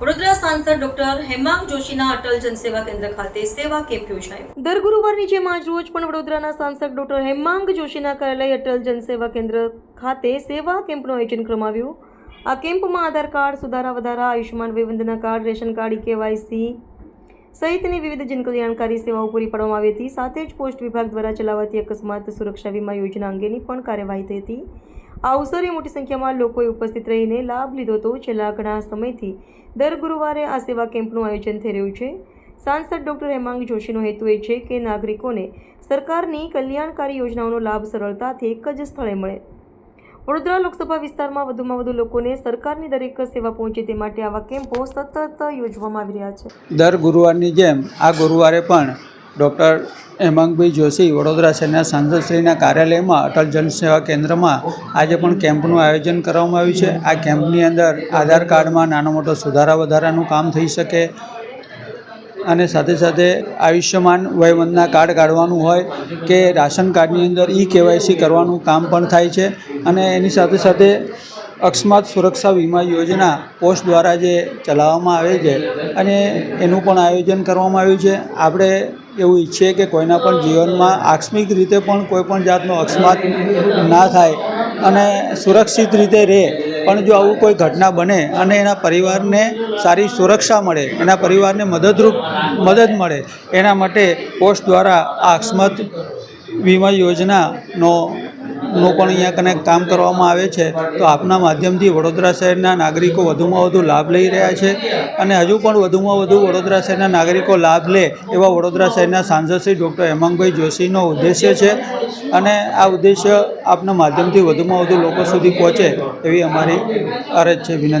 સાંસદ ડોક્ટર હેમાંગ જોશીના અટલ જનસેવા કેન્દ્ર ખાતે સેવા કેમ્પ દર ગુરુવારની જેમ આજ રોજ પણ વડોદરાના સાંસદ ડોક્ટર હેમાંગ જોશીના કાર્યાલય અટલ જનસેવા કેન્દ્ર ખાતે સેવા કેમ્પનું આયોજન કરવામાં આ કેમ્પમાં આધાર કાર્ડ, સુધારા વધારા, Ayushman Vayvandana card, ration card KYC સહિતની વિવિધ જનકલ્યાણકારી સેવાઓ પૂરી પાડવામાં આવી હતી. સાથે જ પોસ્ટ વિભાગ દ્વારા ચલાવાતી અકસ્માત સુરક્ષા વીમા યોજના અંગેની પણ કાર્યવાહી થઈ હતી. આ અવસરે મોટી સંખ્યામાં લોકોએ ઉપસ્થિત રહીને લાભ લીધો હતો. છેલ્લા ઘણા સમયથી દર ગુરુવારે આ સેવા કેમ્પનું આયોજન થઈ રહ્યું છે. સાંસદ ડોક્ટર હેમાંગ જોશીનો હેતુ એ છે કે નાગરિકોને સરકારની કલ્યાણકારી યોજનાઓનો લાભ સરળતાથી એક જ સ્થળે મળે. વડોદરા લોકસભા વિસ્તારમાં વધુમાં વધુ લોકોને સરકારની દરેક સેવા પહોંચે તે માટે આવા કેમ્પો સતત યોજવામાં આવી રહ્યા છે. દર ગુરુવારની જેમ આ ગુરુવારે પણ ડૉક્ટર હેમાંગભાઈ જોશી વડોદરા શહેરના સાંસદશ્રીના કાર્યાલયમાં અટલ જનસેવા કેન્દ્રમાં આજે પણ કેમ્પનું આયોજન કરવામાં આવ્યું છે. આ કેમ્પની અંદર આધાર કાર્ડમાં નાનો મોટો સુધારા વધારાનું કામ થઈ શકે અને સાથે સાથે આયુષ્યમાન વયવંદના કાર્ડ કાઢવાનું હોય કે રાશન કાર્ડની અંદર ઈ કેવાયસી કરવાનું કામ પણ થાય છે. અને એની સાથે સાથે અકસ્માત સુરક્ષા વીમા યોજના પોસ્ટ દ્વારા જે ચલાવવામાં આવે છે અને એનું પણ આયોજન કરવામાં આવ્યું છે. આપણે એવું ઈચ્છીએ કે કોઈના પણ જીવનમાં આકસ્મિક રીતે પણ કોઈ પણ જાતનો અકસ્માત ના થાય અને સુરક્ષિત રીતે રહે. પણ જો આવું કોઈ ઘટના બને અને એના પરિવારને સારી સુરક્ષા મળે, એના પરિવારને મદદરૂપ મદદ મળે, એના માટે પોસ્ટ દ્વારા આ અકસ્માત વીમા યોજનાનો નો પણ અહીંયા કને કામ કરવામાં આવે છે. તો આપના માધ્યમથી વડોદરા શહેરના નાગરિકો વધુમાં વધુ લાભ લઈ રહ્યા છે અને હજુ પણ વધુમાં વધુ વડોદરા શહેરના નાગરિકો લાભ લે એવા વડોદરા શહેરના સાંસદ ડૉક્ટર હેમાંગભાઈ જોશીનો ઉદ્દેશ્ય છે. અને આ ઉદ્દેશ્ય આપના માધ્યમથી વધુમાં વધુ લોકો સુધી પહોંચે એવી અમારી અરજ છે. વિનંતી.